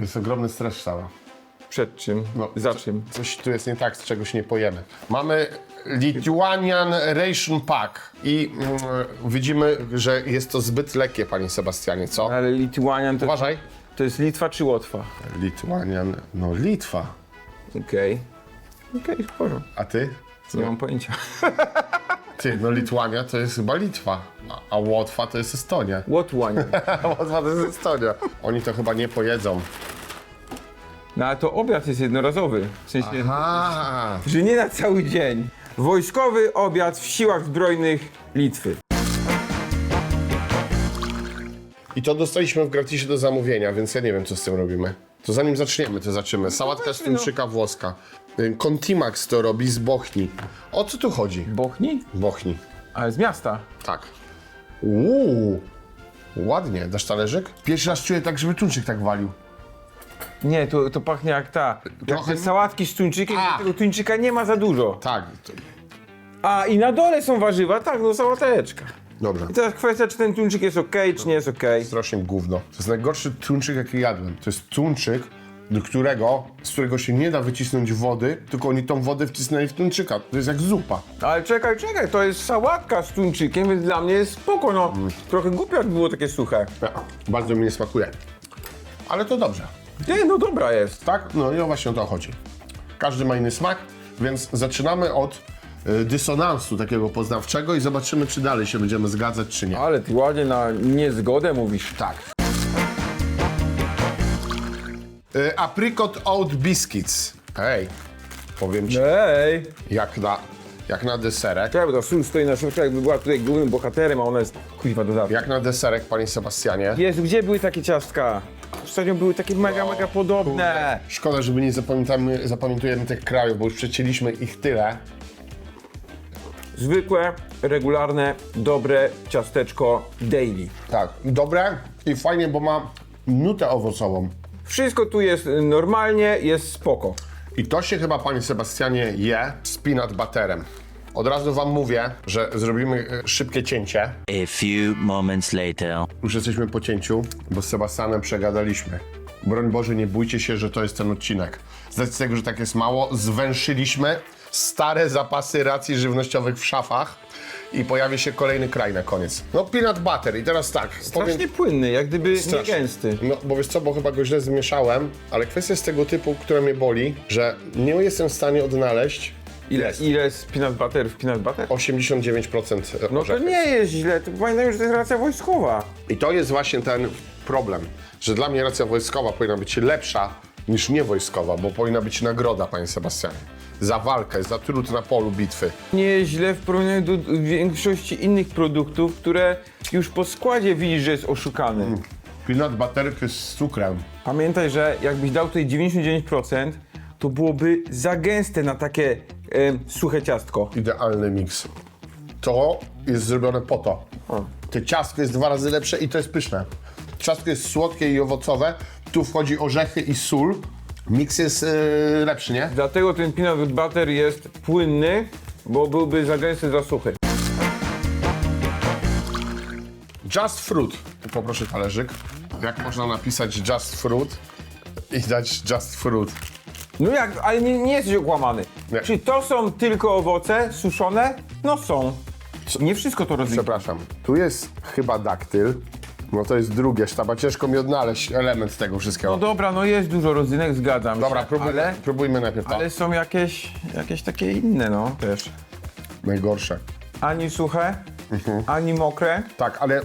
Jest ogromny stres. Przed czym? No, Za co- czym? Coś tu jest nie tak, z czegoś nie pojemy. Mamy Lithuanian Ration Pack i mm, widzimy, że jest to zbyt lekkie, panie Sebastianie, co? Ale Lituanian to, Uważaj. to jest Litwa czy Łotwa? Lithuanian, no Litwa. Okej. Okej, w porządku. A ty? Nie mam pojęcia. Ty, no Litwania to jest chyba Litwa, a, a Łotwa to jest Estonia. Łotłanian. Łotwa to jest Estonia. Oni to chyba nie pojedzą. No ale to obiad jest jednorazowy. W sensie, A, że nie na cały dzień. Wojskowy obiad w siłach zbrojnych Litwy. I to dostaliśmy w gratisie do zamówienia, więc ja nie wiem, co z tym robimy. To zanim zaczniemy, to zaczniemy. Sałatka z tuńczyka włoska. Y, Contimax to robi z Bochni. O co tu chodzi? Bochni? Bochni. Ale z miasta. Tak. Uuu. Ładnie. Dasz talerzyk? Pierwszy raz czuję tak, żeby tuńczyk tak walił. Nie, to, to pachnie jak ta. Jak Trochę- te sałatki z tuńczykiem, A. gdzie tego tuńczyka nie ma za dużo. Tak. To... A i na dole są warzywa, tak, no sałateczka. Dobra. I teraz kwestia, czy ten tuńczyk jest ok, czy nie jest ok. Strasznie gówno. To jest najgorszy tuńczyk, jaki jadłem. To jest tuńczyk, do którego, z którego się nie da wycisnąć wody, tylko oni tą wodę wcisnęli w tuńczyka. To jest jak zupa. Ale czekaj, czekaj, to jest sałatka z tuńczykiem, więc dla mnie jest spoko, no. Trochę głupio, jak było takie suche. Ja, bardzo mi nie smakuje. Ale to dobrze. Nie, no dobra jest. Tak? No i o właśnie o to chodzi. Każdy ma inny smak, więc zaczynamy od y, dysonansu takiego poznawczego i zobaczymy, czy dalej się będziemy zgadzać, czy nie. Ale ty ładnie na niezgodę mówisz. Tak. Y, apricot Oat Biscuits. Hej, powiem ci, Ej! jak na, jak na deserek. Czekaj, bo ta sól stoi na środku, jakby była tutaj głównym bohaterem, a ona jest kuźwa dodatek. Jak na deserek, panie Sebastianie. Jezu, gdzie były takie ciastka? Ostatnio były takie mega, mega podobne. Szkoda, że my nie zapamiętamy, zapamiętujemy tych krajów, bo już przecięliśmy ich tyle. Zwykłe, regularne, dobre ciasteczko daily. Tak, dobre i fajnie, bo ma nutę owocową. Wszystko tu jest normalnie, jest spoko. I to się chyba, panie Sebastianie, je z peanut butterem. Od razu wam mówię, że zrobimy szybkie cięcie. A few moments later. Już jesteśmy po cięciu, bo z Sebastianem przegadaliśmy. Broń Boże, nie bójcie się, że to jest ten odcinek. Z racji tego, że tak jest mało, zwęszyliśmy stare zapasy racji żywnościowych w szafach i pojawi się kolejny kraj na koniec. No peanut butter i teraz tak. Strasznie płynny, jak gdyby nie Strasznie. gęsty. No, bo wiesz co, bo chyba go źle zmieszałem, ale kwestia jest tego typu, która mnie boli, że nie jestem w stanie odnaleźć Ile, ile jest peanut butter w peanut butter? 89% No to nie jest źle, to pamiętam, że to jest racja wojskowa. I to jest właśnie ten problem, że dla mnie racja wojskowa powinna być lepsza niż niewojskowa, bo powinna być nagroda, panie Sebastianie. Za walkę, za trud na polu bitwy. Nie jest źle w porównaniu do większości innych produktów, które już po składzie widzisz, że jest oszukany. Peanut butterky z cukrem. Pamiętaj, że jakbyś dał tutaj 99%, to byłoby za gęste na takie em, suche ciastko. Idealny miks. To jest zrobione po to. Te ciastko jest dwa razy lepsze i to jest pyszne. Ciastko jest słodkie i owocowe. Tu wchodzi orzechy i sól. Miks jest yy, lepszy, nie? Dlatego ten peanut butter jest płynny, bo byłby za gęsty, za suchy. Just fruit. Poproszę talerzyk. Jak można napisać just fruit i dać just fruit? No jak, ale nie, nie jesteś okłamany. Nie. Czy to są tylko owoce suszone? No są. Nie wszystko to rozwija. Przepraszam. Tu jest chyba daktyl. No to jest drugie sztaba. Ciężko mi odnaleźć element tego wszystkiego. No dobra, no jest dużo rodzynek, zgadzam Dobra, się, próbujmy, ale, próbujmy najpierw to. ale są jakieś, jakieś takie inne, no też. Najgorsze. Ani suche, Mhm. ani mokre. Tak, ale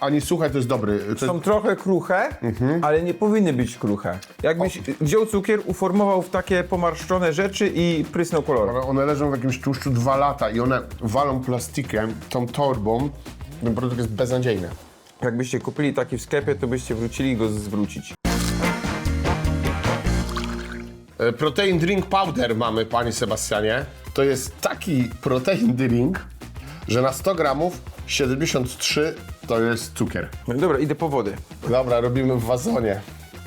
ani suche to jest dobry. To Są trochę kruche, ale nie powinny być kruche. Jakbyś wziął cukier, uformował w takie pomarszczone rzeczy i prysnął kolorem. Ale one leżą w jakimś tłuszczu dwa lata i one walą plastikiem, tą torbą. Ten produkt jest beznadziejny. Jakbyście kupili taki w sklepie, to byście wrócili go zwrócić. E, Protein Drink Powder mamy, panie Sebastianie. To jest taki protein drink, że na 100 gramów 73 to jest cukier. No dobra, idę po wodę. Dobra, robimy w wazonie.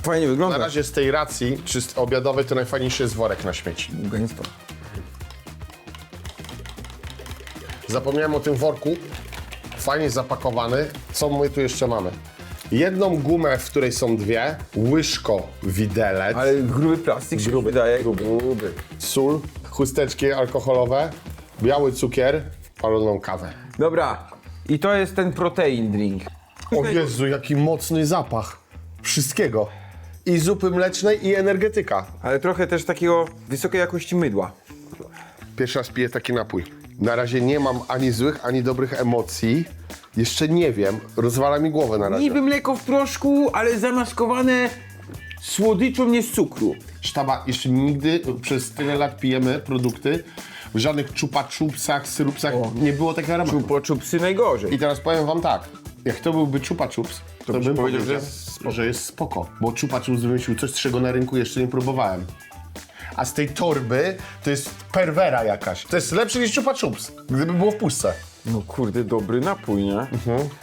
Fajnie Na wygląda. razie z tej racji, czy z obiadowej, to najfajniejszy jest worek na śmieci. Gęsto. Zapomniałem o tym worku. Fajnie zapakowany. Co my tu jeszcze mamy? jedną gumę, w której są dwie, łyżko widelec, Ale gruby plastik się gruby, wydaje. gruby, sól, chusteczki alkoholowe, biały cukier, paloną kawę. Dobra, i to jest ten protein drink. O Jezu, jaki mocny zapach wszystkiego. I zupy mlecznej, i energetyka. Ale trochę też takiego wysokiej jakości mydła. Pierwszy raz piję taki napój. Na razie nie mam ani złych, ani dobrych emocji. Jeszcze nie wiem, rozwala mi głowę na razie. Niby mleko w proszku, ale zamaskowane słodyczą nie z cukru. Sztaba, jeszcze nigdy przez tyle lat pijemy produkty, w żadnych czupa-czupsach, syrupsach nie było takiego aromatu. Po czupsy najgorzej. I teraz powiem wam tak, jak to byłby czupa-czups, to, byś bym powiedział, powiedział, że że jest jest, że jest spoko. Bo czupa-czups wymyślił coś, czego na rynku jeszcze nie próbowałem. A z tej torby to jest perwera jakaś. To jest lepsze niż czupa-czups, gdyby było w puszce. No kurde, dobry napój, nie?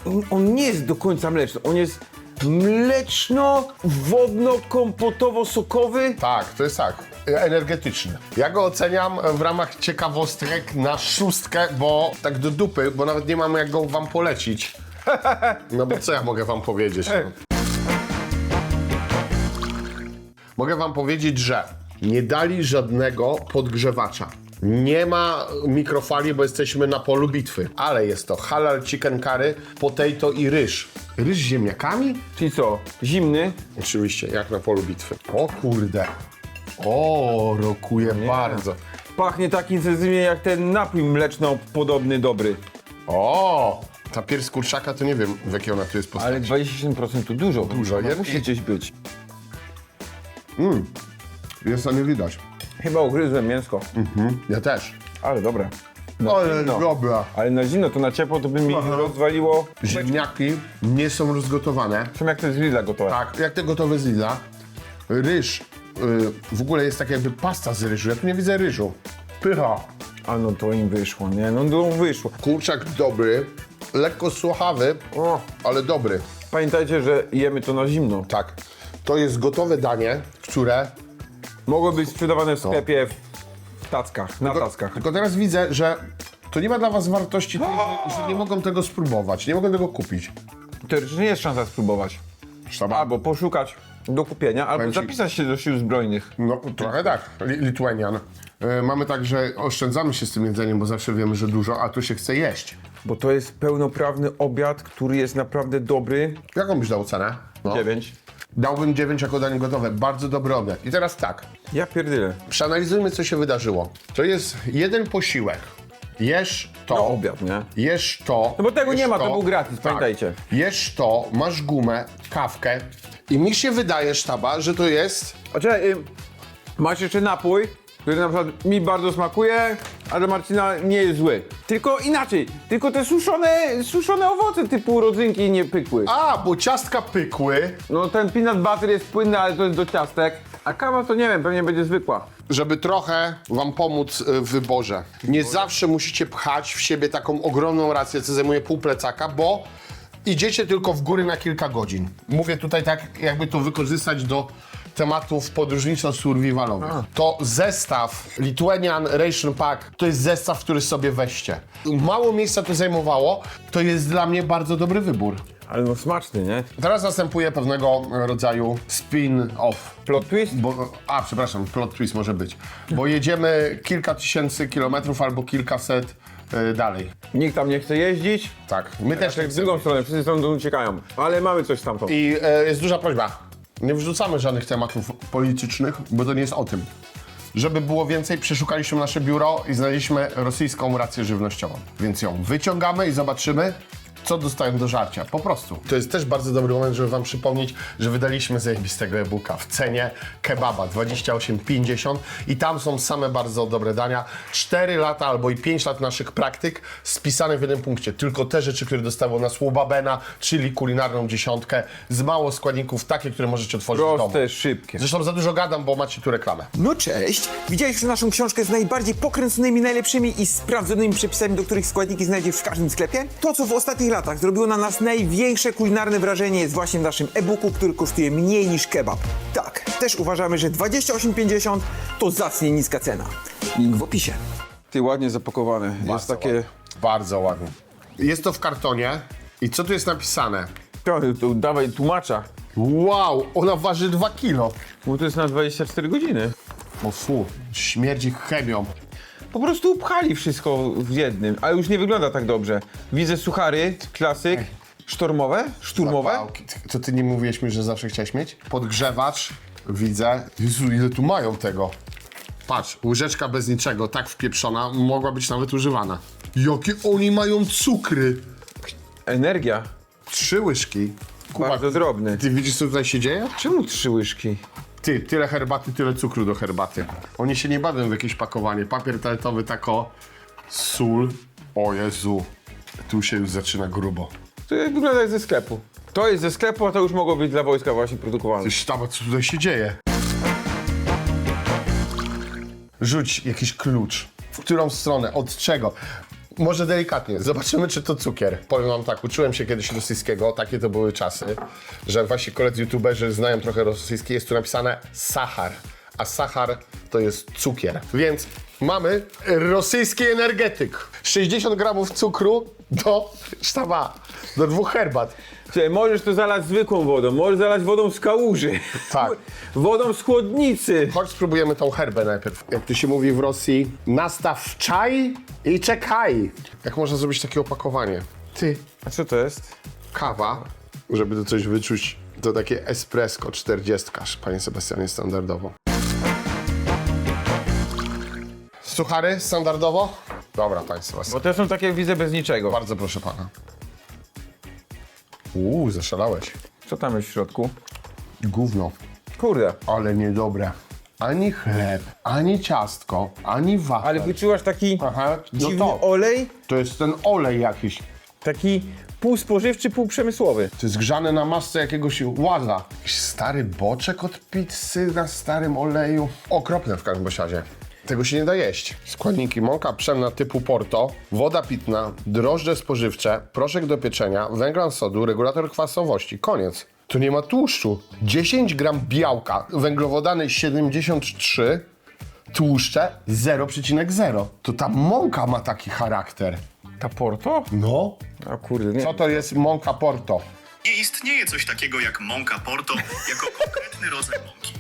On, on nie jest do końca mleczny, on jest mleczno-wodno-kompotowo-sokowy. Tak, to jest tak. Energetyczny. Ja go oceniam w ramach ciekawostek na szóstkę, bo tak do dupy, bo nawet nie mam jak go wam polecić. No bo co ja mogę wam powiedzieć? No? Mogę wam powiedzieć, że nie dali żadnego podgrzewacza. Nie ma mikrofali, bo jesteśmy na polu bitwy. Ale jest to halal chicken curry, potato i ryż. Ryż z ziemniakami? Czyli co, zimny? Oczywiście, jak na polu bitwy. O kurde. O, rokuje bardzo. Pachnie tak intensywnie jak ten napój mleczno-podobny dobry. O, ta pierś kurczaka to nie wiem, w jakiej ona tu jest postaci. Ale 27% to dużo. Dużo, No? Musi gdzieś być. Jest to nie widać. Chyba ugryzłem mięsko. Ja też. Ale dobre. Na Ale zimno. dobra. Ale na zimno, to na ciepło to by mi rozwaliło. Ziemniaki nie są rozgotowane. Są jak te z Lidla gotowe. Tak, jak te gotowe z Lidla. Ryż. Y, w ogóle jest tak jakby pasta z ryżu. Ja tu nie widzę ryżu. Pycha. A no to im wyszło, nie? No to wyszło. Kurczak dobry. Lekko słuchawy, O, ale dobry. pamiętajcie, że jemy to na zimno. Tak. To jest gotowe danie, które Mogło być sprzedawane w sklepie w tackach, na tackach. Tylko teraz widzę, że to nie ma dla was wartości, tej, że, że nie mogą tego spróbować, nie mogą tego kupić. Teoretycznie jest szansa spróbować. Sztaba. Albo poszukać do kupienia, albo Powiem ci- zapisać się do sił zbrojnych. No trochę tak, Li- Lithuanian. Y, mamy tak, że oszczędzamy się z tym jedzeniem, bo zawsze wiemy, że dużo, a tu się chce jeść. Bo to jest pełnoprawny obiad, który jest naprawdę dobry. Jaką byś dał cenę? No. 9. Dałbym 9 jako danie gotowe. Bardzo dobry obiad. I teraz tak, Ja pierdolę. przeanalizujmy, co się wydarzyło. To jest jeden posiłek. Jesz to. No, obiad, nie? Jesz to. No bo tego jesz nie ma, to był gratis, tak. pamiętajcie. Jesz to, masz gumę, kawkę i mi się wydaje, sztaba, że to jest A czekaj, y, masz jeszcze napój, który na przykład mi bardzo smakuje, a dla Marcina nie jest zły. Tylko inaczej, tylko te suszone, suszone owoce typu rodzynki nie pykły. A, bo ciastka pykły, No ten peanut butter jest płynny, ale to jest do ciastek. A kawa to nie wiem, pewnie będzie zwykła. Żeby trochę wam pomóc y, w wyborze. Nie zawsze musicie pchać w siebie taką ogromną rację, co zajmuje pół plecaka, bo idziecie tylko w góry na kilka godzin. Mówię tutaj tak, jakby to wykorzystać do tematów podróżniczo-survivalowych. To zestaw Lithuanian Ration Pack to jest zestaw, który sobie weźcie. Mało miejsca to zajmowało, to jest dla mnie bardzo dobry wybór. Ale no smaczny, nie? Teraz następuje pewnego rodzaju spin-off. Plot twist? Bo, a, przepraszam, plot twist może być. Bo jedziemy kilka tysięcy kilometrów albo kilkaset y, dalej. Nikt tam nie chce jeździć. Tak, my też Tak tak w drugą stronę, wszyscy stąd uciekają. Ale mamy coś stamtąd. I e, jest duża prośba. Nie wrzucamy żadnych tematów politycznych, bo to nie jest o tym. Żeby było więcej, przeszukaliśmy nasze biuro i znaleźliśmy rosyjską rację żywnościową. Więc ją wyciągamy i zobaczymy, co dostają do żarcia. Po prostu. To jest też bardzo dobry moment, żeby wam przypomnieć, że wydaliśmy zajebistego e-booka w cenie kebaba 28,50 i tam są same bardzo dobre dania. 4 lata albo i 5 lat naszych praktyk spisane w jednym punkcie. Tylko te rzeczy, które dostało nas Łobabena, czyli kulinarną dziesiątkę z mało składników, takie, które możecie otworzyć w domu. Proste, szybkie. Zresztą za dużo gadam, bo macie tu reklamę. No cześć! Widziałeś już naszą książkę z najbardziej pokręconymi, najlepszymi i sprawdzonymi przepisami, do których składniki znajdziesz w każdym sklepie? To, co w ostatnich latach zrobiło na nas największe kulinarne wrażenie jest właśnie w naszym e-booku, który kosztuje mniej niż kebab. Tak, też uważamy, że 28,50 to zacnie niska cena. Link w opisie. Ty ładnie zapakowane. Jest Bardzo takie... ładnie. Bardzo ładnie. Jest to w kartonie. I co tu jest napisane? To, to dawaj tłumacza. Wow, ona waży 2 kilo. Bo to jest na 24 godziny. O fu, śmierdzi chemią. Po prostu upchali wszystko w jednym, ale już nie wygląda tak dobrze. Widzę suchary, klasyk, sztormowe, szturmowe. Zapałki. Co ty nie mówiłeś mi, że zawsze chciałeś mieć? Podgrzewacz, widzę. Jezu, ile tu mają tego. Patrz, łyżeczka bez niczego, tak wpieprzona, mogła być nawet używana. Jakie oni mają cukry? Energia. Trzy łyżki. Bardzo drobny. Ty widzisz, co tutaj się dzieje? Czemu trzy łyżki? Ty, tyle herbaty, tyle cukru do herbaty. Oni się nie bawią w jakieś pakowanie. Papier toaletowy, tako, sól. O Jezu, tu się już zaczyna grubo. To wygląda jak ze sklepu. To jest ze sklepu, a to już mogło być dla wojska właśnie produkowane. Ty sztaba, co tutaj się dzieje? Rzuć jakiś klucz. W którą stronę? Od czego? Może delikatnie. Zobaczymy, czy to cukier. Powiem wam tak, uczyłem się kiedyś rosyjskiego, takie to były czasy, że właśnie koledzy youtuberzy znają trochę rosyjski, jest tu napisane sachar, a sachar to jest cukier. Więc mamy rosyjski energetyk. 60 gramów cukru do sztaba, do dwóch herbat. Słuchaj, możesz to zalać zwykłą wodą, możesz zalać wodą z kałuży. Tak. Wodą z chłodnicy. Chodź spróbujemy tą herbę najpierw. Jak to się mówi w Rosji, nastaw czaj i czekaj. Jak można zrobić takie opakowanie? Ty, A co to jest? kawa, żeby to coś wyczuć, to takie espresso 40, panie Sebastianie, standardowo. Suchary standardowo? Dobra, Sebastian. Bo te są takie, widzę, bez niczego. Bardzo proszę pana. Uuu, zaszalałeś. Co tam jest w środku? Gówno. Kurde. Ale niedobre. Ani chleb, ani ciastko, ani wafel. Ale wyczułaś taki Aha, no dziwny to. olej, To jest ten olej jakiś. taki półspożywczy, półprzemysłowy. To jest grzane na masce jakiegoś łaza. Jakiś stary boczek od pizzy na starym oleju. Okropne w każdym razie. Tego się nie da jeść. Składniki mąka pszenna typu Porto, woda pitna, drożdże spożywcze, proszek do pieczenia, węglan sodu, regulator kwasowości. Koniec. Tu nie ma tłuszczu. 10 gram białka, węglowodany 73, tłuszcze 0,0. To ta mąka ma taki charakter. Ta Porto? No. A kurde, nie. Co to jest mąka Porto? Nie istnieje coś takiego jak mąka porto jako konkretny rodzaj mąki.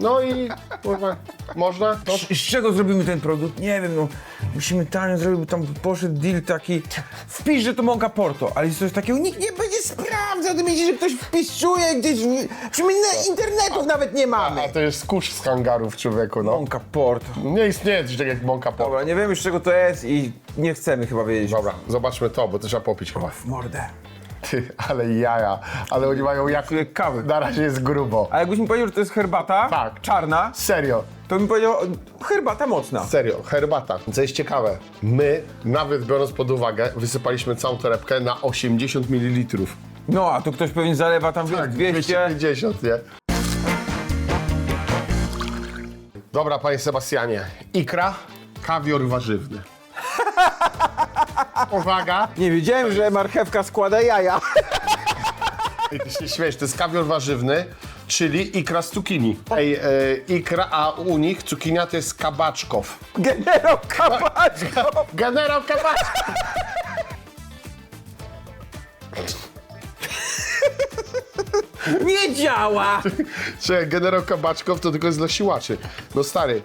No i kurwa, można? To Z czego zrobimy ten produkt? Nie wiem, no musimy tanio zrobić, bo tam poszedł deal taki. Wpisz, że to mąka Porto, ale jest coś takiego, nikt nie będzie sprawdzał, ty myślisz, że ktoś wpisuje gdzieś, w- przecież my na internetów nawet nie mamy. A to jest kurz z hangarów, człowieku, no. Mąka Porto. Nie istnieje coś takiego jak mąka Porto. Dobra, nie wiem z czego to jest i nie chcemy chyba wiedzieć. Dobra, zobaczmy to, bo to trzeba popić chyba. W mordę. Ty, ale jaja. Ale oni mają jak... Kawy. Na razie jest grubo. A jakbyś mi powiedział, że to jest herbata Tak. czarna, Serio, to bym powiedział, herbata mocna. serio, herbata. Co jest ciekawe, my, nawet biorąc pod uwagę, wysypaliśmy całą torebkę na 80 ml. No, a tu ktoś pewnie zalewa tam Tak, 200. 250, nie? Dobra, panie Sebastianie. Ikra, kawior warzywny. Uwaga. Nie wiedziałem, że marchewka składa jaja. Ty się śmiesz, to jest kawior warzywny, czyli ikra z cukinii. Ej, e, ikra, a u nich cukinia to jest kabaczkow. Generał kabaczko. Generał kabaczkow! Nie działa. Czy generał kabaczkow to tylko jest dla siłaczy. No stary,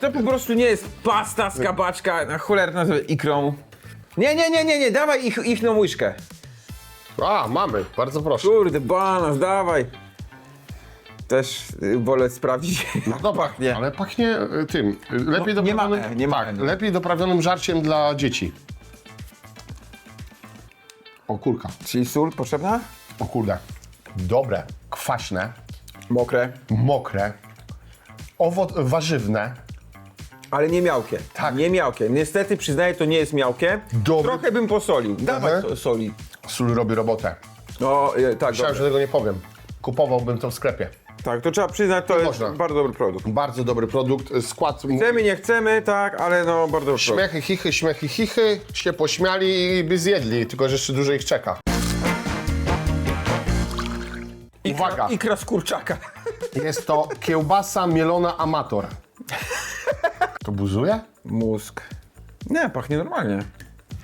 To po prostu nie jest pasta z kabaczka, na cholerę to nazywę ikrą. Nie, nie, nie, nie, nie, dawaj ich, ich na łyżkę. a mamy, bardzo proszę. Kurde, banas, dawaj. Też y, wolę sprawdzić. No dobra, pachnie. ale pachnie y, tym, y, lepiej No, nie ma doprawionym, E, nie ma tak, lepiej doprawionym żarciem dla dzieci. O kurka, Czyli sól potrzebna? o kurde. Dobre, kwaśne, Mokre. mokre, owoc warzywne, Ale nie miałkie. Tak. Nie miałkie. Niestety przyznaję, to nie jest miałkie. Dobry. Trochę bym posolił. Dawaj so, soli. sól robi robotę. No, e, tak, Myślałem, dobrze. że tego nie powiem. Kupowałbym to w sklepie. tak, to trzeba przyznać, to jest można. bardzo dobry produkt. Bardzo dobry produkt, skład... Chcemy, nie chcemy, tak, ale no, bardzo dobry produkt. Śmiechy, chichy, śmiechy, chichy, się pośmiali i by zjedli, tylko że jeszcze dużo ich czeka. Uwaga, Ikra, ikra z kurczaka. jest to kiełbasa mielona amator. To buzuje? Mózg. Nie, pachnie normalnie.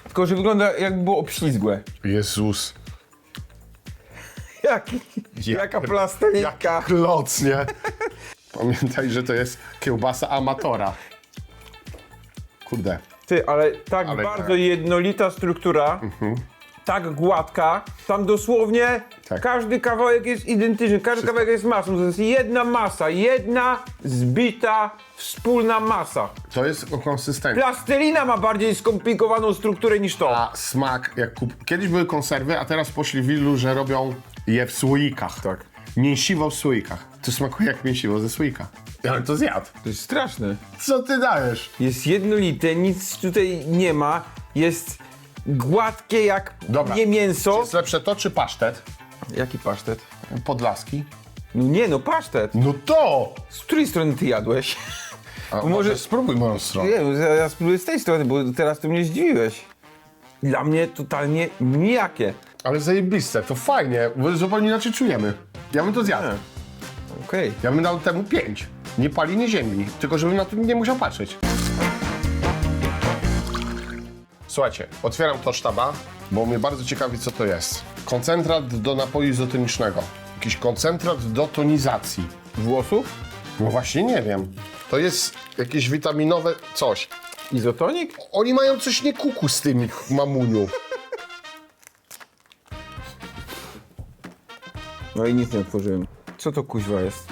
Tylko, że wygląda jakby było obślizgłe. Jezus. Jaki? Jaka plastelinka. Kloc, nie? Pamiętaj, że to jest kiełbasa amatora. Kurde. Ty, ale tak Ale bardzo tak. jednolita struktura, tak gładka, tam dosłownie Tak. każdy kawałek jest identyczny, każdy kawałek jest masą, to jest jedna masa, jedna zbita, wspólna masa. To jest o konsystencji. Plastelina ma bardziej skomplikowaną strukturę niż to. A smak, jak kup... Kiedyś były konserwy, a teraz poszli w Illu, że robią je w słoikach. Tak. Mięsiwo w słoikach. To smakuje jak mięsiwo ze słoika. Ja bym to zjadł. To jest straszne. Co ty dajesz? Jest jednolite, nic tutaj nie ma, jest gładkie jak Dobra. nie Czy mięso. jest lepsze to, czy pasztet? Jaki pasztet? Podlaski. No nie no, pasztet. No to! Z której strony ty jadłeś? A może- spróbuj moją stronę. Nie, ja, ja spróbuję z tej strony, bo teraz to mnie zdziwiłeś. Dla mnie totalnie nijakie. Ale zajebiste, to fajnie, bo zupełnie inaczej czujemy. Ja bym to zjadł. Okej. Ja bym dał temu 5. Nie pali, nie ziemi. Tylko żebym na to nie musiał patrzeć. Słuchajcie, otwieram to sztaba, bo mnie bardzo ciekawi, co to jest. Koncentrat do napoju izotonicznego. Jakiś koncentrat do tonizacji. Włosów? No właśnie nie wiem. To jest jakieś witaminowe coś. Izotonik? Oni mają coś nie kuku z tymi mamuniu. No i nic nie otworzyłem. Co to kuźwa jest?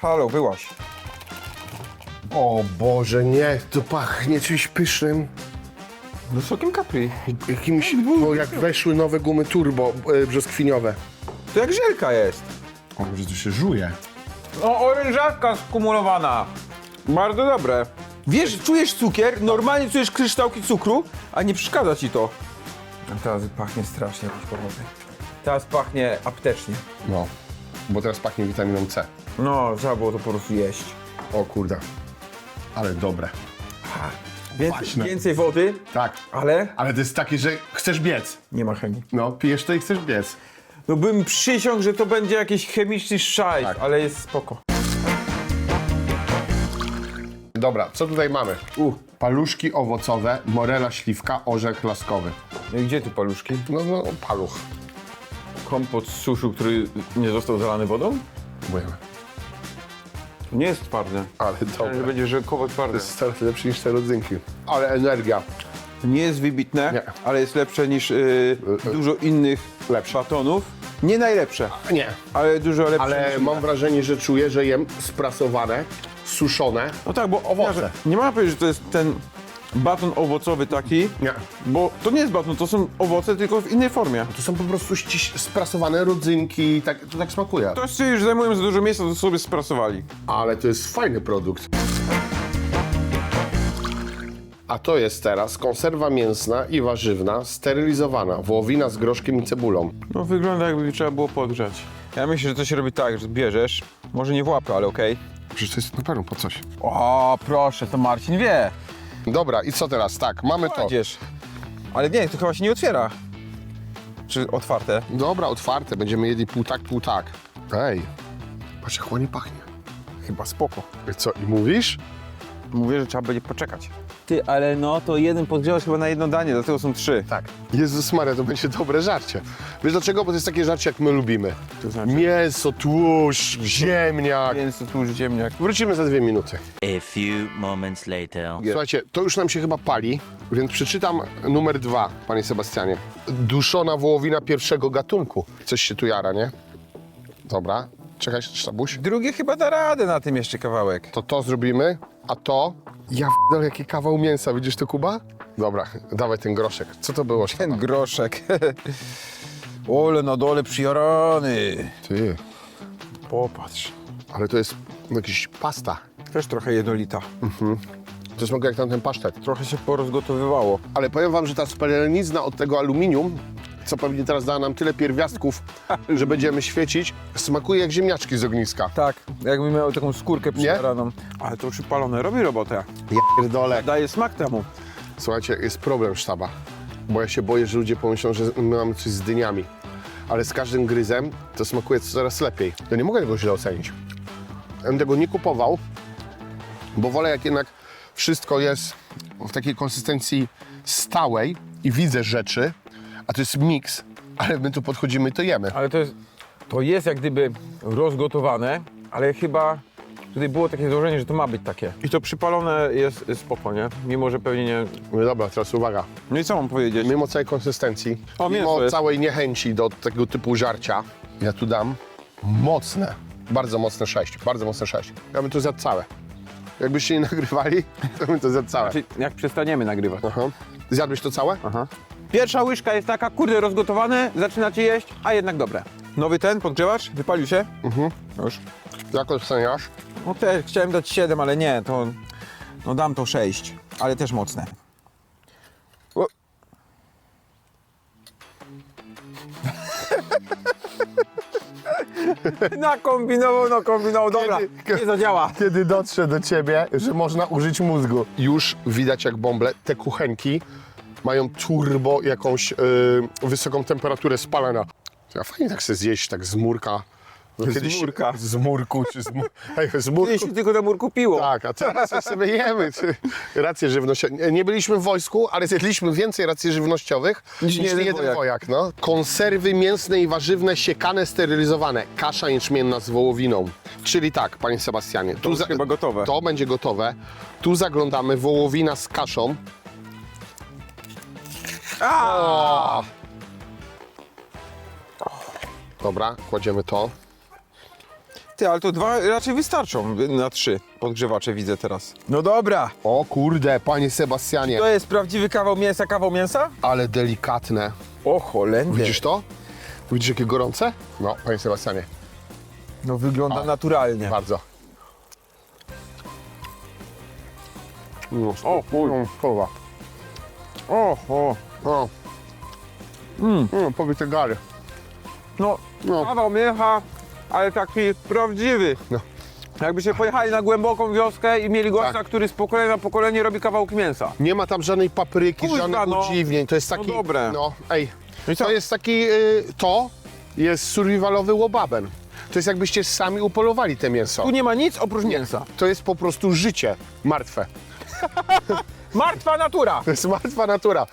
Halo, byłaś. O Boże, nie, to pachnie czymś pysznym. Sokiem kapri. Jakimś, o, jak weszły nowe gumy turbo e, brzoskwiniowe. To jak żelka jest. O, może to się żuje. No, orężatka skumulowana. Bardzo dobre. Wiesz, czujesz cukier, normalnie czujesz kryształki cukru, a nie przeszkadza ci to. A teraz pachnie strasznie jakiś powody. Teraz pachnie aptecznie. No, bo teraz pachnie witaminą C. No, trzeba było to po prostu jeść. O kurde, ale dobre. Więcej, Kwaśne. więcej wody, Tak, ale ale to jest takie, że chcesz biec. nie ma chemii. No, pijesz to i chcesz biec. No bym przysiągł, że to będzie jakiś chemiczny szajs, Tak. ale jest spoko. Dobra, co tutaj mamy? U. Paluszki owocowe, morela śliwka, orzech laskowy. No i gdzie tu paluszki? No, no, paluch. Kompot z suszu, który nie został zalany wodą? Próbujemy. To nie jest twarde. Ale Że dobre. będzie rzekowo twarde. jest coraz lepszy niż te rodzynki. Ale energia. Nie jest wybitne, Nie. ale jest lepsze niż y, dużo innych Lepsze. batonów. Nie najlepsze, Nie, ale dużo lepsze. ale niż... mam wrażenie, że czuję, że jem sprasowane, suszone. No tak, bo Owoce. Nie można powiedzieć, że to jest ten baton owocowy taki, Nie. bo to nie jest baton, to są owoce, tylko w innej formie. To są po prostu ściś- sprasowane rodzynki, tak, to tak smakuje. To ci już zajmują za dużo miejsca, to sobie sprasowali. Ale to jest fajny produkt. A to jest teraz konserwa mięsna i warzywna, sterylizowana, wołowina z groszkiem i cebulą. No wygląda jakby trzeba było podgrzać. Ja myślę, że to się robi tak, że bierzesz, może nie w łapkę, ale okej. Przecież to jest na pewno po coś. O, proszę, to Marcin wie. Dobra, i co teraz? Tak, mamy to. Kładziesz. Ale nie, to chyba się nie otwiera. Czy otwarte? Dobra, otwarte, będziemy jedli pół tak, pół tak. Ej, patrz jak ładnie pachnie. Chyba spoko. I co, i mówisz? Mówię, że trzeba będzie poczekać. Ty, ale no to jeden podgrzałeś chyba na jedno danie, dlatego są trzy. Tak. Jezus Maria, to będzie dobre żarcie. Wiesz dlaczego? Bo to jest takie żarcie, jak my lubimy. To znaczy? Mięso, tłuszcz, ziemniak. Więc to tu ziemniak. Wrócimy za dwie minuty. A few moments later. Słuchajcie, to już nam się chyba pali, więc przeczytam numer dwa, panie Sebastianie. Duszona wołowina pierwszego gatunku. Coś się tu jara, nie? Dobra, czekaj, sztabuś. Drugie chyba da radę na tym jeszcze kawałek. To to zrobimy, a to... Ja w jaki kawał mięsa, widzisz to, Kuba? Dobra, dawaj ten groszek. Co to było? Ten groszek. Ole na dole przyjarany. Ty, Popatrz. ale to jest jakiś pasta. Też trochę jednolita. To smakuje jak tamten pasztet. Trochę się porozgotowywało. Ale powiem wam, że ta spelenizna od tego aluminium, co pewnie teraz da nam tyle pierwiastków, że będziemy świecić, smakuje jak ziemniaczki z ogniska. Tak, jakby miał taką skórkę przyjaraną. Ale to przypalone robi robotę. Ja pierdolę. Daje smak temu. Słuchajcie, jest problem sztaba, bo ja się boję, że ludzie pomyślą, że my mamy coś z dyniami. Ale z każdym gryzem to smakuje coraz lepiej. Ja nie mogę tego źle ocenić. Ja bym tego nie kupował, bo wolę jak jednak wszystko jest w takiej konsystencji stałej i widzę rzeczy, a to jest miks, ale my tu podchodzimy i to jemy. Ale to jest, to jest jak gdyby rozgotowane, ale chyba tutaj było takie założenie, że to ma być takie. I to przypalone jest spoko, nie? Mimo, że pewnie nie... No dobra, teraz uwaga. No i co mam powiedzieć? Mimo całej konsystencji, O, mięso mimo jest. całej niechęci do tego typu żarcia, ja tu dam mocne, bardzo mocne 6, bardzo mocne 6. Ja bym to zjadł całe. Jakbyście nie nagrywali, to bym to zjadł całe. Czy jak przestaniemy nagrywać? Aha. Zjadłeś to całe? Aha. Pierwsza łyżka jest taka, kurde, rozgotowane, zaczynacie jeść, a jednak dobre. Nowy ten, podgrzewacz, wypalił się? Mhm. Już. Jak oceniasz? No też chciałem dać 7, ale nie, to... No dam to 6, ale też mocne. O. Nakombinował, nakombinował, dobra, Kiedy- nie zadziała. Kiedy dotrze do ciebie, że można użyć mózgu. Już widać jak bąble, te kuchenki mają turbo jakąś y, wysoką temperaturę spalania. Ja fajnie tak sobie zjeść, tak z murka. No, Z murka. Z murku, czy z, mu- Ej, z murku. Kiedyś się tylko na murku piło. Tak, a teraz sobie jemy. Ty, Racje żywnościowe. Nie- byliśmy w wojsku, ale zjedliśmy więcej racji żywnościowych Niż niż, jeden jeden wojak. no. Konserwy mięsne i warzywne siekane, sterylizowane. Kasza jęczmienna z wołowiną. Czyli tak, panie Sebastianie. Tu już chyba gotowe. To będzie gotowe. Tu zaglądamy wołowina z kaszą. Dobra, kładziemy to. Ty, ale to dwa raczej wystarczą na trzy podgrzewacze widzę teraz. No dobra. O kurde, panie Sebastianie, To jest prawdziwy kawał mięsa, kawał mięsa? ale delikatne. O cholendzie. Widzisz to? Widzisz jakie gorące? No, panie Sebastianie, No wygląda naturalnie. bardzo. No, O kurwa. O, o. No. Mm. No, pobite gary. No, No. kawał mięcha, ale taki prawdziwy. No. Jakbyście pojechali na głęboką wioskę i mieli gościa, Tak. który z pokolenia na pokolenie robi kawałki mięsa. Nie ma tam żadnej papryki, Kurwa, żadnych no. udziwnień. To jest taki. No dobre. No, ej. No i co? To jest taki. Y, to jest survivalowy łobaben. To jest jakbyście sami upolowali te mięso. Tu nie ma nic oprócz mięsa. To jest po prostu życie martwe. Martwa natura! To jest martwa natura.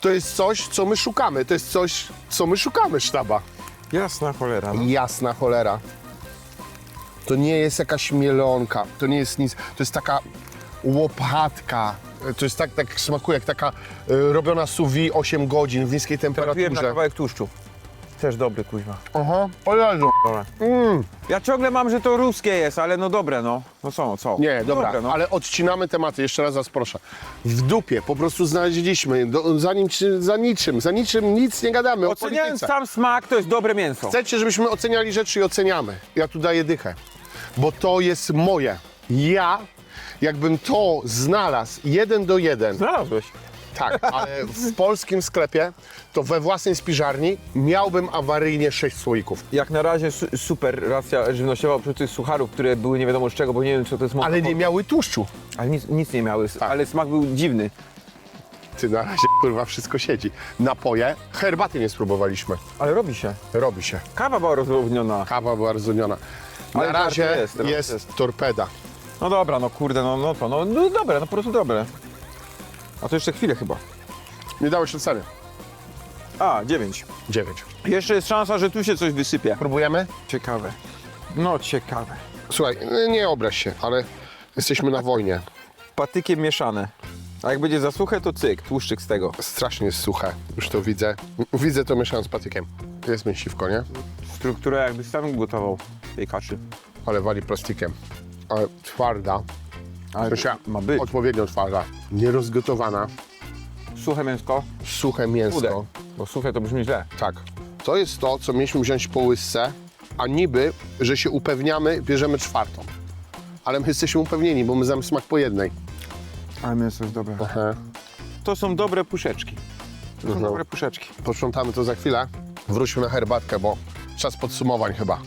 To jest coś, co my szukamy. To jest coś, co my szukamy, sztaba. Jasna cholera. No. Jasna cholera. To nie jest jakaś mielonka, to nie jest nic, to jest taka łopatka. To jest tak, tak smakuje, jak taka y, robiona sous vide 8 godzin w niskiej Trafiłem na temperaturze. kawałek tłuszczu. Też dobry, kuźwa. Aha, o Jezu. Dobra. Mm. Ja ciągle mam, że to ruskie jest, ale no dobre, no. No co, co? Nie, no dobra, Dobre, no. ale odcinamy tematy, jeszcze raz was proszę. W dupie po prostu znaleźliśmy, do, za, nim, za niczym, za niczym nic nie gadamy o Oceniając polityce. sam smak, to jest dobre mięso. Chcecie, żebyśmy oceniali rzeczy i oceniamy. Ja tu daję dychę, bo to jest moje. Ja, jakbym to znalazł jeden do jeden, Znalazłeś. Tak, ale w polskim sklepie, to we własnej spiżarni miałbym awaryjnie 6 słoików. Jak na razie su super racja żywnościowa oprócz tych sucharów, które były nie wiadomo z czego, bo nie wiem, co to jest Ale nie miały tłuszczu. Ale nic, nic nie miały, Tak. ale smak był dziwny. Ty na razie, kurwa, wszystko siedzi. Napoje, herbaty nie spróbowaliśmy. Ale robi się. Robi się. Kawa była rozlewniona. Kawa była rozuniona. Na Ale razie jest, jest, jest. torpeda. No dobra, no kurde, no, no to, no, no dobre, no po prostu dobre. A to jeszcze chwilę chyba. Nie dałeś oceny. A, dziewięć. 9. Jeszcze jest szansa, że tu się coś wysypie. Próbujemy? Ciekawe. No ciekawe. Słuchaj, nie obraź się, ale jesteśmy na wojnie. Patykiem mieszane. A jak będzie za suche, to cyk, tłuszczyk z tego. Strasznie jest suche, już to widzę. Widzę to mieszając z patykiem. Jest mięsiwko, nie? Struktura jakby sam gotował tej kaszy. Ale wali plastikiem. Ale twarda. Ale się ma być. Odpowiednio twarda. Nierozgotowana. Suche mięsko, Suche mięsko. chude. Bo suche to brzmi źle. Tak. To jest to, co mieliśmy wziąć po łysce, a niby, że się upewniamy, bierzemy czwartą. Ale my jesteśmy upewnieni, bo my znamy smak po jednej. Ale mięso jest dobre. Aha. To są dobre puszeczki. To są Mhm. dobre puszeczki. Posprzątamy to za chwilę. Wróćmy na herbatkę, bo czas podsumowań chyba.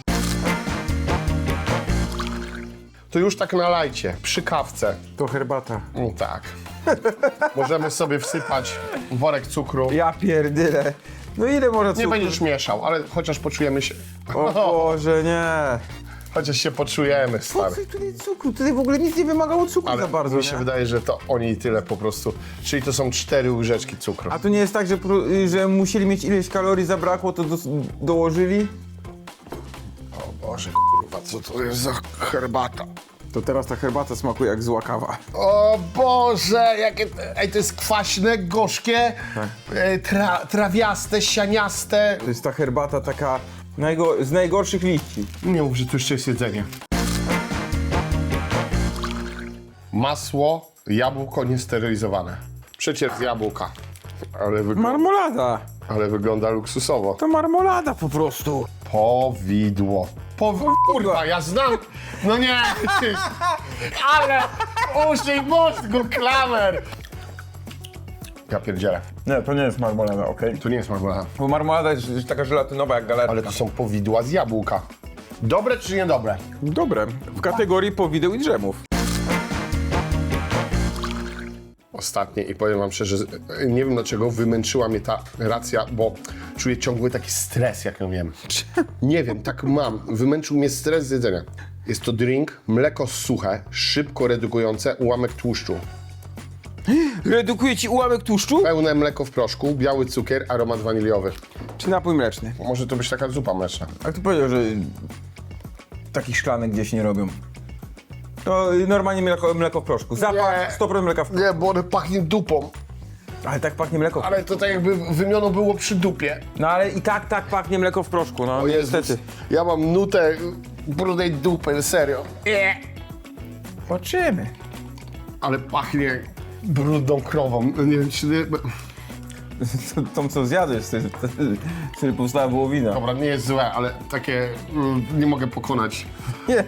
To już tak nalajcie, przy kawce. To herbata. No tak. Możemy sobie wsypać worek cukru. Ja pierdyle. No ile można Nie cukru? będziesz mieszał, ale chociaż poczujemy się. O Boże, nie. Chociaż się poczujemy, Po stary. co tutaj cukru? Tutaj w ogóle nic nie wymagało cukru Ale za bardzo, mi się nie? wydaje, że to oni tyle po prostu. Czyli to są cztery łyżeczki cukru. A to nie jest tak, że, pro- że musieli mieć ileś kalorii, zabrakło, to do, dołożyli? O Boże, kurwa, co to jest za herbata? To teraz ta herbata smakuje jak zła kawa. O Boże, jakie... Ej, to jest kwaśne, gorzkie, e, tra, trawiaste, sianiaste. To jest ta herbata taka najgo, z najgorszych liści. Nie mów, że tu jeszcze jest jedzenie. Masło, jabłko niesterylizowane. Przecież z jabłka. Ale, wyg- Marmolada! ale wygląda luksusowo. To marmolada po prostu. Powidło. Po... Kurwa, ja znam. No nie. Ale użyj mózgu, klamer. Ja pierdzielę. Nie, to nie jest marmolada, okej? To nie jest marmolada. Bo marmolada jest jest taka żelatynowa jak galaretka. Ale to są powidła z jabłka. Dobre czy niedobre? Dobre. W kategorii powideł i drzemów. Ostatnie i powiem wam szczerze, nie wiem dlaczego wymęczyła mnie ta racja, bo czuję ciągły taki stres, jak ją jem. Nie wiem, tak mam. Wymęczył mnie stres z jedzenia. Jest to drink, mleko suche, szybko redukujące ułamek tłuszczu. Redukuje ci ułamek tłuszczu? Pełne mleko w proszku, biały cukier, aromat waniliowy. Czy napój mleczny? Może to być taka zupa mleczna. A kto powiedział, że takich szklanek gdzieś nie robią? To normalnie mleko, mleko w proszku. Zapach, Nie. 100% mleka w proszku. Nie, bo one pachnie dupą. Ale tak pachnie mleko. Ale to tak jakby wymiano było przy dupie. No ale i tak, tak pachnie mleko w proszku, no Jezus, niestety. ja mam nutę brudnej dupy, serio. Zobaczymy. Ale pachnie brudną krową. Nie wiem, czy... Nie... Tą co zjadłeś, z tej- z powstała wołowina. Dobra, nie jest złe, ale takie mm, nie mogę pokonać. Nie,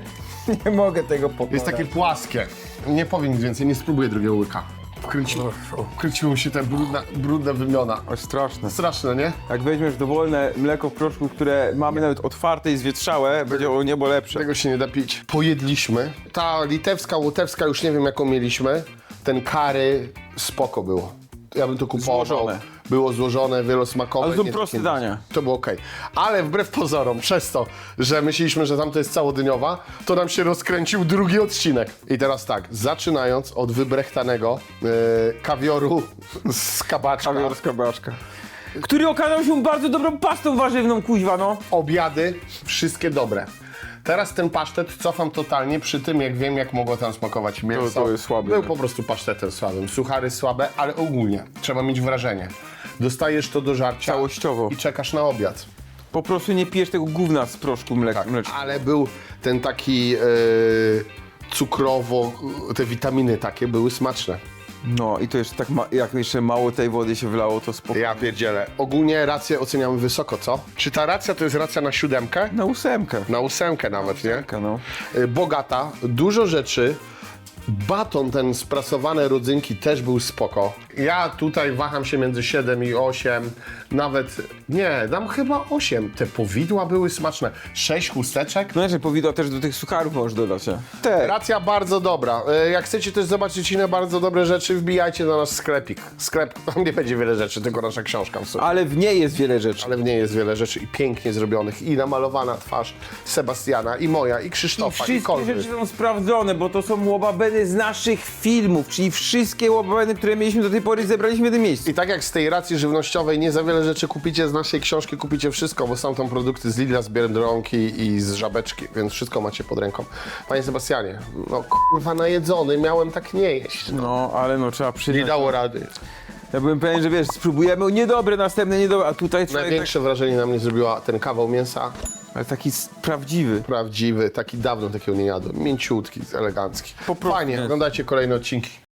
nie mogę tego pokonać. Jest takie płaskie. Nie powiem nic więcej, nie spróbuję drugiego łyka. Wkręciło, wkręciło mi się te brudne, brudne wymiona. Oj, straszne. Straszne, nie? Jak weźmiesz dowolne mleko w proszku, które mamy nawet otwarte i zwietrzałe, będzie o niebo lepsze. Tego się nie da pić. Pojedliśmy. Ta litewska, łotewska już nie wiem jaką mieliśmy. Ten kary spoko było. Ja bym to kupował. Złożone. Było złożone, wielosmakowe. Ale są nie proste takie- dania. To było okej. Ale wbrew pozorom, przez to, że myśleliśmy, że tamto jest całodniowa, to nam się rozkręcił drugi odcinek. I teraz tak, zaczynając od wybrechtanego yy, kawioru z kabaczka. Kawiorska baszka. Który okazał się bardzo dobrą pastą warzywną, kuźwa, no. obiady, wszystkie dobre. Teraz ten pasztet cofam totalnie przy tym, jak wiem, jak mogło tam smakować mięso. To- to jest słabe, Był po prostu pasztetem słabym. Suchary słabe, ale ogólnie trzeba mieć wrażenie. Dostajesz to do żarcia Całościowo. i czekasz na obiad. Po prostu nie pijesz tego gówna z proszku mleka, Tak, mlecznego. ale był ten taki e, cukrowo, te witaminy takie były smaczne. No i to jeszcze tak, ma, jak jeszcze mało tej wody się wylało, to spoko. Ja pierdzielę. Ogólnie rację oceniamy wysoko, co? Czy ta racja to jest racja na siódemkę? Na ósemkę. Na ósemkę nawet, nie? Ósemkę, no. Y, bogata, dużo rzeczy. Baton, ten sprasowane rodzynki też był spoko. Ja tutaj waham się między 7 i 8, nawet nie, dam chyba 8. Te powidła były smaczne. 6 chusteczek. No jeszcze powidła też do tych sucharów możesz dodać, nie? Te. Racja bardzo dobra. Y, Jak chcecie też zobaczyć inne bardzo dobre rzeczy, wbijajcie na nasz sklepik. Sklep, tam nie będzie wiele rzeczy, tylko nasza książka w sumie. Ale w niej jest wiele rzeczy. Ale w niej jest wiele rzeczy i pięknie zrobionych. I namalowana twarz Sebastiana, i moja, i I Krzysztofa, i, wszystkie Kolby. rzeczy są sprawdzone, bo to są z naszych filmów, czyli wszystkie łobabeny, które mieliśmy do tej pory zebraliśmy w jednym miejscu. I tak jak z tej racji żywnościowej nie za wiele rzeczy kupicie z naszej książki, kupicie wszystko, bo są tam produkty z Lidla, z Biedronki i z Żabeczki, więc wszystko macie pod ręką. Panie Sebastianie, no kurwa najedzony, miałem tak nie jeść. No. No, ale no trzeba Nie przyznać. dało rady. Ja byłem pewien, że wiesz, spróbujemy niedobre, następne niedobre, a tutaj człowiek Największe wrażenie na mnie zrobiła ten kawał mięsa. tak, ale taki s- prawdziwy. Prawdziwy, taki dawno takiego nie jadłem. Mięciutki, elegancki. Po prostu. Fajnie, oglądajcie kolejne odcinki.